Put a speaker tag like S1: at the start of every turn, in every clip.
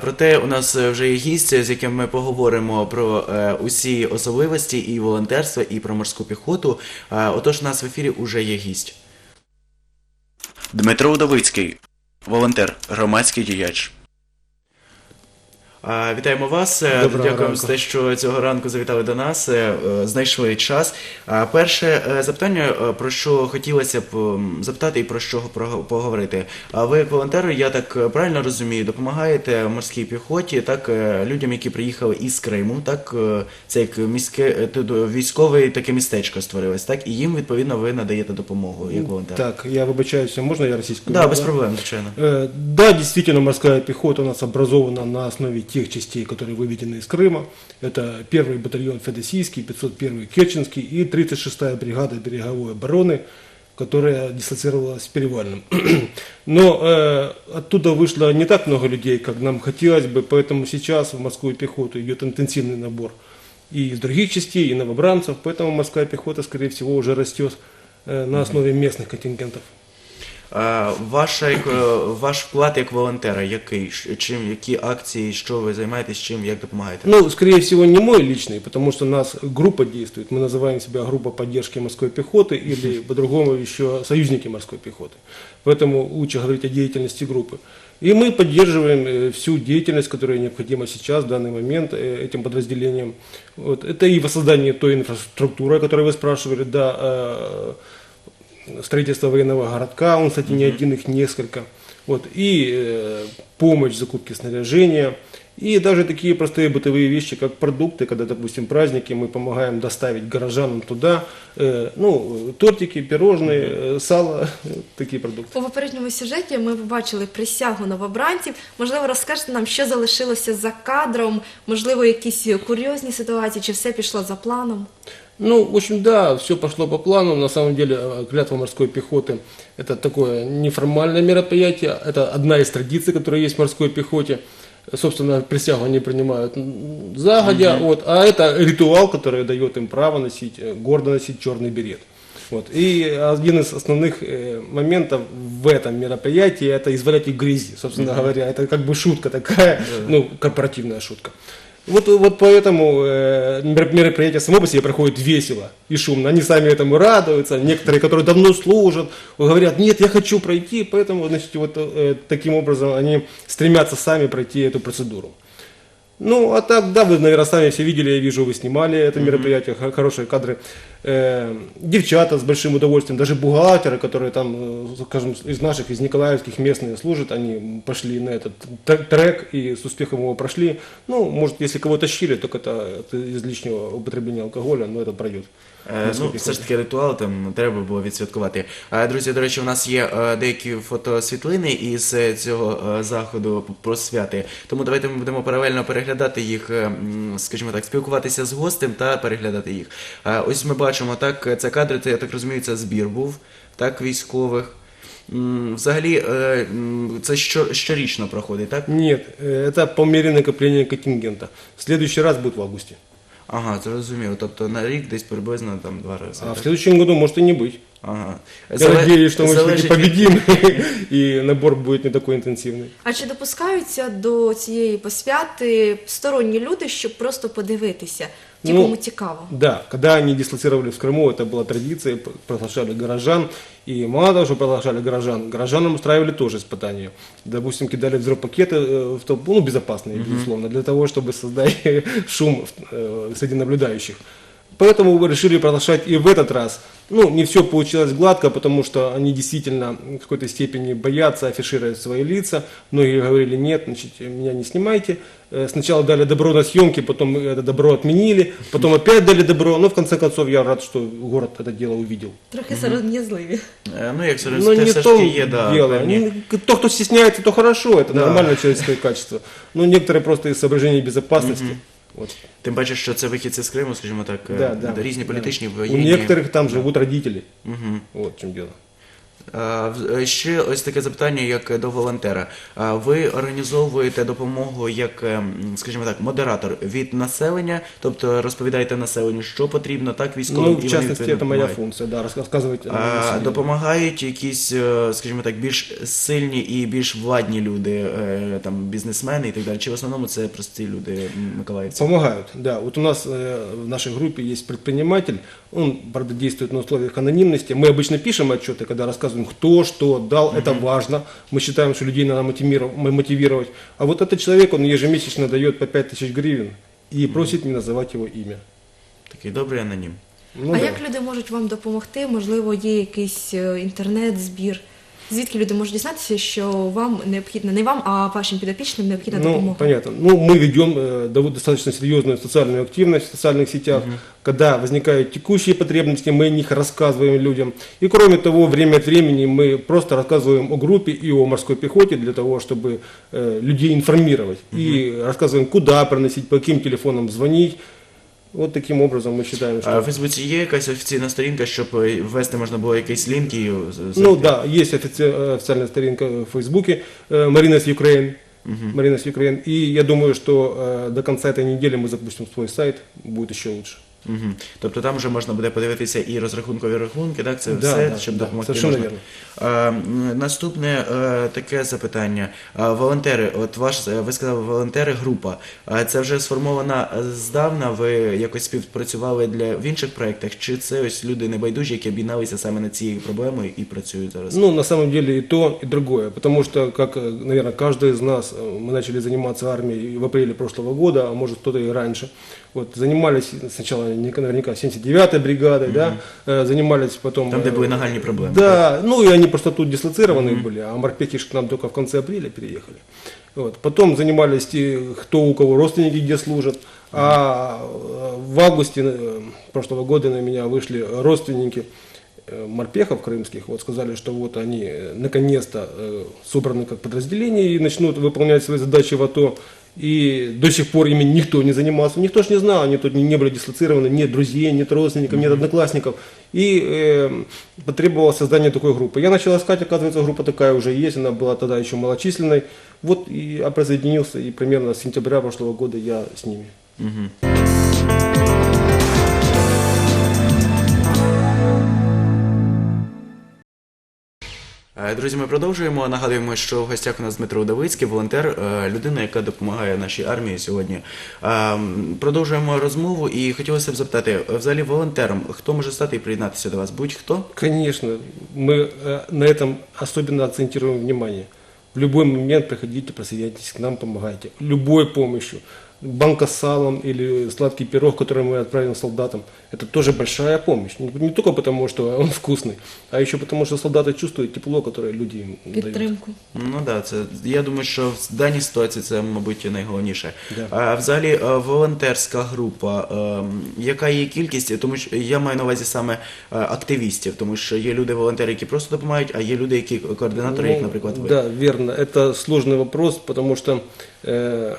S1: Проте у нас е, вже є гість, з яким ми поговоримо про е, усі особливості і волонтерства, і про морську піхоту. Отож, у нас в ефірі уже є гість. Дмитро Удовицький, волонтер, громадський діяч. Вітаємо вас. Е,
S2: Доброго
S1: Дякуємо
S2: ранку.
S1: за те, що цього ранку завітали до нас, е, е, знайшли час. Перше запитання, про що хотілося б запитати і про що поговорити. Ви як волонтер, я так правильно розумію, допомагаєте морській піхоті, так людям, які приїхали із Криму, так це як міське військове таке містечко створилось, так і їм відповідно ви надаєте допомогу як волонтер.
S2: Так, я вибачаюсь, можно я российскую?
S1: Да, без проблем, звичайно.
S2: Да, действительно, морская пехота у нас образована на основе тех частей, которые выведены из Крыма. Это первый батальон Федосийский, 501 Керченский и 36-я бригада береговой обороны, которая дислоцировалась в Перевальном. Но э, оттуда вышло не так много людей, как нам хотелось бы, поэтому сейчас в морскую пехоту идет интенсивный набор и из других частей, и новобранцев, поэтому морская пехота, скорее всего, уже растет э, на основе местных контингентов.
S1: А, Ваша, як, е, ваш вклад як волонтера, який? Ш- Чим, які акції, що ви займаєтесь, чим, як допомагаєте?
S2: Ну, скорее всего, не мой личный, потому что у нас группа действует. Мы называем себя группа поддержки морской пехоты или по-другому еще союзники морской пехоты. Поэтому лучше говорить о деятельности группы. И мы поддерживаем э, всю деятельность, которая необходима сейчас, в данный момент, э, этим подразделением. Вот. Это и воссоздание той инфраструктуры, о которой вы спрашивали, да, э, строительство военного городка, он, кстати, не один, их несколько. Вот, и э, помощь в закупке снаряжения, и даже такие простые бытовые вещи, как продукты, когда, допустим, праздники, мы помогаем доставить горожанам туда, э, ну, тортики, пирожные, э, сало, такие продукты.
S3: У попередньому сюжеті ми побачили присягу новобранців. Можливо, розкажете нам, що залишилося за кадром, можливо, якісь курйозні ситуації, чи все пішло за планом?
S2: Ну, в общем, да, все пошло по плану. На самом деле, э, клятва морской пехоты – это такое неформальное мероприятие. Это одна из традиций, которая есть в морской пехоте. Собственно, присягу они принимают м, загодя. Вот, а это ритуал, который дает им право носить, э, гордо носить черный берет. Вот. И один из основных э, моментов в этом мероприятии это извалять их грязи, собственно говоря. Это как бы шутка такая, ну, корпоративная шутка. Вот, вот поэтому э, мер- мероприятие само по себе проходит весело и шумно. Они сами этому радуются. Некоторые, которые давно служат, говорят, нет, я хочу пройти. Поэтому, значит, вот э, таким образом они стремятся сами пройти эту процедуру. Ну, а так, да, вы, наверное, сами все видели, я вижу, вы снимали это мероприятие, хо- хорошие кадры. Э, девчата с большим удовольствием, даже бухгалтеры, которые там, э, скажем, из наших, из николаевских местные служат, они пошли на этот т- трек и с успехом его прошли. Ну, может, если кого тащили, только это, это из лишнего употребления алкоголя, но это пройдет.
S1: Е, Ну, все ж таки ритуал там треба було відсвяткувати. Е, Друзі, до речі, у нас є е, деякі фотосвітлини із е, цього е, заходу про святи. Тому давайте ми будемо паралельно переглядати їх, е, м, скажімо так, спілкуватися з гостем та переглядати їх. Е, Ось ми бачимо, так, це кадри, це я так розумію, це збір був, так, військових. М, Взагалі, е, м, це що, щорічно проходить, так?
S2: Нет, э, это по мере накопления контингента. В следующий раз будет в августе.
S1: Ага, зрозуміло. Тобто на рік десь приблизно там два рази.
S2: А в
S1: так?
S2: следующем году может и не быть.
S1: Ага.
S2: Я
S1: Зале-
S2: надеюсь, что мы все-таки
S1: залежить від-
S2: победим, и набор будет не такой интенсивный.
S3: А чи допускаються до цієї посвяти сторонні люди, щоб просто подивитися, ті,
S2: Ну,
S3: кому цікаво?
S2: Да, когда они дислоцировались в Крыму, это была традиция, п- приглашали горожан, и мало того, что приглашали горожан, горожанам устраивали тоже испытания. Допустим, кидали взрывпакеты э, в толпу, ну, безопасные, безусловно, для того, чтобы создать шум э, среди наблюдающих. Поэтому мы решили приглашать и в этот раз. Ну, не все получилось гладко, потому что они действительно в какой-то степени боятся афишировать свои лица. Многие говорили, нет, значит, меня не снимайте. Э, Сначала дали добро на съемки, потом это добро отменили, потом опять дали добро. Но в конце концов я рад, что город это дело увидел.
S3: Трохи сором'язливі.
S1: Е, Ну, як серед
S2: Но не
S1: все
S2: в
S1: ж таки
S2: том
S1: є, да,
S2: дело.
S1: певні-
S2: Ну, То, кто стесняется, то хорошо, это
S1: Да.
S2: нормальное человеческое качество. Но некоторые просто из соображений безопасности. Вот.
S1: Тим паче, що це вихідці з Криму, скажімо так, е,
S2: Да, да,
S1: різні
S2: да.
S1: політичні
S2: У
S1: воєнні.
S2: некоторых там живут родители.
S1: Мгм.
S2: Вот в чем дело.
S1: А, в- е, Ще ось таке запитання, як до волонтера. А Ви організовуєте допомогу як, ем, скажімо так, модератор від населення, тобто розповідаєте населенню, що потрібно, так військовим
S2: Ну,
S1: і
S2: в
S1: вони
S2: частности,
S1: відповідно
S2: это моя
S1: допомагають.
S2: функция, да, рас- рассказывать. о
S1: А,
S2: населению.
S1: допомагають якісь, е, скажімо так, більш сильні і більш владні люди, е, там бізнесмени і так далі. Чи в основному це прості люди м, миколаївці?
S2: Помогают, да. Вот у нас э, в нашей группе есть предприниматель, он, правда, действует на условиях анонимности. Мы обычно пишем отчеты, когда рассказываем, кто что дал, это важно. Мы считаем, что людей надо мотивировать, мотивировать. А вот этот человек, он ежемесячно дает по 5 тысяч гривен и просит не называть его имя.
S1: Такий добрий анонім.
S2: Ну,
S3: а
S2: да.
S3: як люди можуть вам допомогти? Можливо, є якийсь е, інтернет-збір? Звідки люди можуть дізнатися, що вам необхідна не вам, а вашим підопічним необхідна
S2: Ну,
S3: допомога?
S2: понятно. Ну, мы ведем э, дов- достаточно серьезную социальную активность в социальных сетях. Когда возникают текущие потребности, мы о них рассказываем людям. И кроме того, время от времени мы просто рассказываем о группе и о морской пехоте для того, чтобы э, людей информировать. И рассказываем, куда проносить, по каким телефонам звонить. Вот таким образом мы считаем, что...
S1: А в Фейсбуці є якась офіційна сторінка, щоб е, ввести можна було якийсь лінк і з-
S2: Ну да, есть офици- э, официальная старинка в Фейсбуке э, Marinas Ukraine. Marinas Ukraine. И я думаю, что э, до конца этой недели мы запустим свой сайт, будет еще лучше.
S1: Угу. Тобто там вже можна буде подивитися і розрахункові рахунки, так? Це
S2: Да,
S1: все,
S2: да,
S1: щоб
S2: да,
S1: допомогти.
S2: совершенно
S1: можна. А, м, наступне е, таке запитання. А, волонтери, от ваш, е, ви сказали, волонтери група. А це вже сформована е, здавна, ви якось співпрацювали для, в інших проєктах, чи це ось люди небайдужі, які об'єдналися саме над цією проблемою і працюють зараз?
S2: Ну, на самом деле и то, и другое. Потому что, как, наверное, каждый из нас, э, мы начали заниматься армией в апреле прошлого года, а может кто-то и раньше. Вот, занимались сначала не- наверняка 79-й бригадой, да, э, занимались потом...
S1: Там, де
S2: э,
S1: були нагальні проблеми.
S2: Да, ну и они просто тут дислоцированы были, а морпехи ж к нам только в конце апреля переехали. Вот. Потом занимались те, кто у кого родственники где служат. А э, в августе э, прошлого года на меня вышли родственники э, морпехов крымских. Вот сказали, что вот они э, наконец-то э, собраны как подразделение и начнут выполнять свои задачи в АТО. И до сих пор ими никто не занимался, никто ж не знал, они тут не были дислоцированы, нет друзей, нет родственников, нет одноклассников. И э, потребовалось создание такой группы. Я начал искать, оказывается, группа такая уже есть, она была тогда еще малочисленной. Вот и я присоединился, и примерно с сентября прошлого года я с ними.
S1: Е, Друзі, ми продовжуємо. Нагадуємо, що в гостях у нас Дмитро Удовицький, волонтер, е, людина, яка допомагає нашій армії сьогодні. Е, м, Продовжуємо розмову і хотілося б запитати, е, взагалі волонтером, хто може стати і приєднатися до вас? Будь-хто?
S2: Конечно, мы э, на этом особенно акцентируем внимание. В любой момент приходите, присоединяйтесь к нам, помогайте. Любой помощью. Банка с салом или сладкий пирог, который мы отправим солдатам, это тоже большая помощь. Не, не только потому, что он вкусный, а еще потому, что солдаты чувствуют тепло, которое люди им дают.
S3: Підтримку.
S1: Ну да, це я думаю, що в даній ситуації це, мабуть, найголовніше.
S2: Да.
S1: А взагалі, е, волонтерська група, е, яка її кількість? Тому що я маю на увазі саме е, активістів, тому що є люди волонтери, які просто допомагають, а є люди, які координатори, як,
S2: Ну,
S1: наприклад, ви.
S2: Да, верно. Это сложный вопрос, потому что э,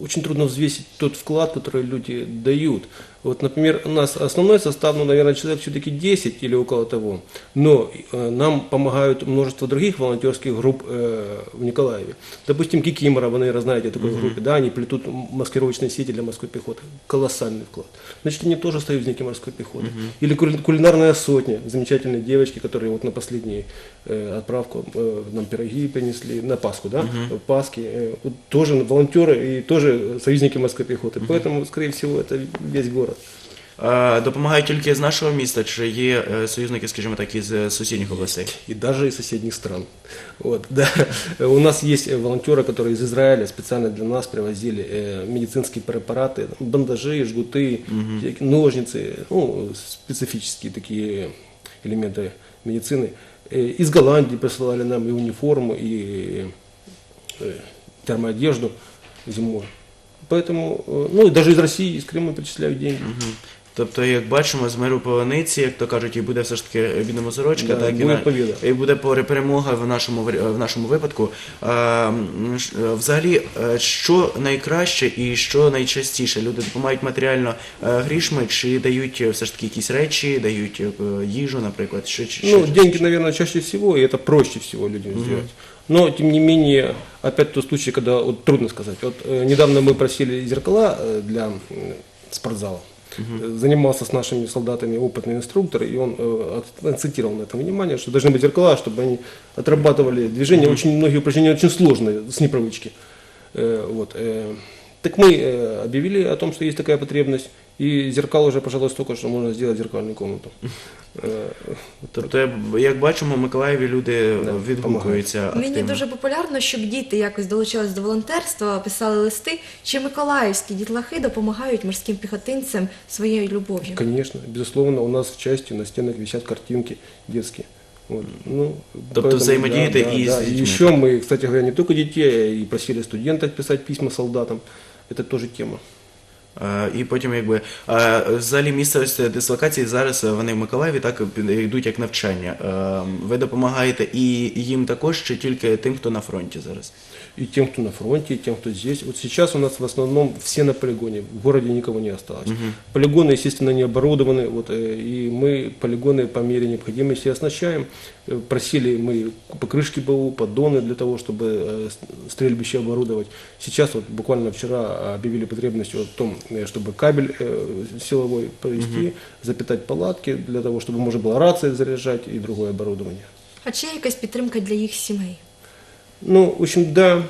S2: очень трудно взвесить тот вклад, который люди дают. Вот, например, у нас основной состав, ну, наверное, человек все-таки 10 или около того, но э, нам помогают множество других волонтерских групп э, в Николаеве. Допустим, Кикимора, вы, наверное, знаете о такой группе, да, они плетут маскировочные сети для морской пехоты. Колоссальный вклад. Значит, они тоже союзники морской пехоты. Или кули- кулинарная сотня, замечательные девочки, которые вот на последнюю э, отправку э, нам пироги принесли, на Пасху, да, Пасхи, э, вот тоже волонтеры и тоже союзники морской пехоты. Поэтому, скорее всего, это весь город.
S1: Е, Допомагають тільки з нашого міста, чи є е, союзники, скажімо так, із е, сусідніх областей?
S2: и даже из соседних стран. Вот, да. У нас есть э, волонтеры, которые из Израиля специально для нас привозили э, медицинские препараты, бандажи, жгуты, всякие ножницы, ну, специфические такие элементы медицины. Э, Из Голландии присылали нам и униформу, и э, термоодежду зимой. Поэтому, э, ну и даже из России, из Крыма перечисляют деньги.
S1: Мгм. Тобто, як бачимо, з миру полониці, як то кажуть, і буде все ж таки бідному сорочка,
S2: Да,
S1: так і,
S2: буде
S1: на-
S2: побіда.
S1: і буде пере- перемога в нашому варі- в нашому випадку. А, м, ш- е, взагалі, е, що найкраще і що найчастіше? Люди допомагають матеріально е, грішми, чи дають е, все ж таки якісь речі, дають е, їжу, наприклад, що, чи,
S2: Ну,
S1: що-
S2: деньги, наверное, чаще всего, и это проще всего людям сделать. Но, тем не менее, опять тот случай, когда вот, трудно сказать. Вот э, недавно мы просили зеркала э, для м, спортзала. Э, Занимался с нашими солдатами опытный инструктор, и он э, ак- акцентировал на этом внимание, что должны быть зеркала, чтобы они отрабатывали движения. Очень многие упражнения очень сложные, с непривычки. Э, вот, э, так мы э, объявили о том, что есть такая потребность, и зеркал уже, пожалуй, столько, что можно сделать зеркальную комнату. Э,
S1: Тобто, як- як бачимо, в Миколаєві люди
S2: Да,
S1: відгукуються
S3: Мені
S1: активно.
S3: дуже популярно, щоб діти якось долучались до волонтерства, писали листи. Чи миколаївські дітлахи допомагають морським піхотинцям своєю любов'ю?
S2: Конечно, безусловно, у нас в части на стенах висят картинки детские. Вот. Ну,
S1: Тобто взаимодействие и с детьми.
S2: Еще мы, кстати говоря, не только детей, а и просили студентов писать письма солдатам. Это тоже тема.
S1: Е, І потім, якби е, взагалі місце дислокації зараз е, вони в Миколаєві так під- йдуть як навчання. Е, Ви допомагаєте і їм також, чи тільки тим, хто на фронті зараз?
S2: И тем, кто на фронте, и тем, кто здесь. Вот сейчас у нас в основном все на полигоне. В городе никого не осталось. Полигоны, естественно, не оборудованы. Вот, э, и мы полигоны по мере необходимости оснащаем. Э, Просили мы покрышки БУ, поддоны для того, чтобы э, с- стрельбище оборудовать. Сейчас вот буквально вчера объявили потребность в том, э, чтобы кабель э, силовой провести, запитать палатки для того, чтобы можно было рации заряжать и другое оборудование.
S3: А чи є якась підтримка для їх сімей?
S2: Ну, в общем, да,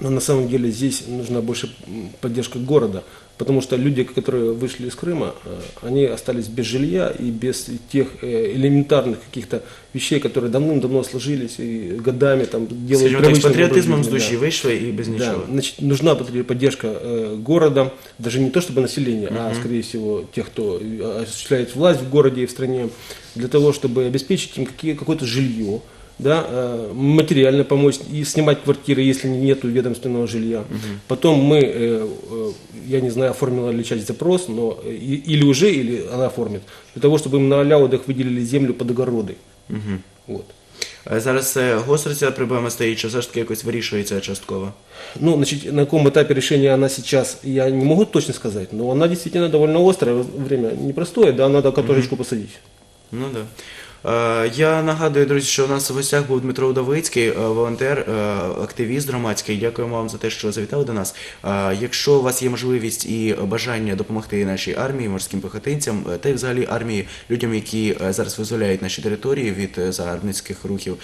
S2: но на самом деле здесь нужна больше м, поддержка города, потому что люди, которые вышли из Крыма, э, они остались без жилья и без тех э, элементарных каких-то вещей, которые давным-давно сложились и годами там делают
S1: Скажімо так, з
S2: привычным
S1: патріотизмом
S2: образ
S1: з
S2: жизни,
S1: душі
S2: да.
S1: вийшли і без
S2: Да,
S1: нічого.
S2: значит, нужна подри- поддержка э, города, даже не то чтобы населения, а скорее всего тех, кто э, осуществляет власть в городе и в стране, для того, чтобы обеспечить им какие- какое-то жилье, да, э, материально помочь и снимать квартиры, если нет ведомственного жилья. Потом мы, э, э, я не знаю, оформила ли часть запрос, но э, и- или уже, или она оформит, для того, чтобы им на Аляудах выделили землю под огороды. Вот.
S1: Е, Зараз е, гостра ця проблема стоїть, чи все ж таки якось вирішується частково?
S2: Ну, значит, на каком этапе решения она сейчас, я не могу точно сказать, но она действительно довольно острая, время непростое, да, надо картошечку посадить.
S1: Ну да. Е, Я нагадую, друзі, що у нас в гостях був Дмитро Удовицький, е, волонтер, е, активіст громадський. Дякуємо вам за те, що завітали до нас. Якщо у вас є можливість і бажання допомогти нашій армії, морським піхотинцям, е, та й взагалі армії, людям, які зараз визволяють наші території від загарбницьких рухів,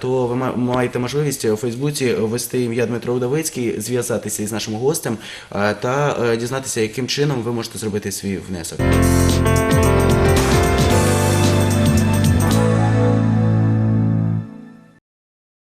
S1: то ви ма- маєте можливість у Фейсбуці ввести ім'я Дмитро Удовицький, зв'язатися із нашим гостем та дізнатися, яким чином ви можете зробити свій внесок.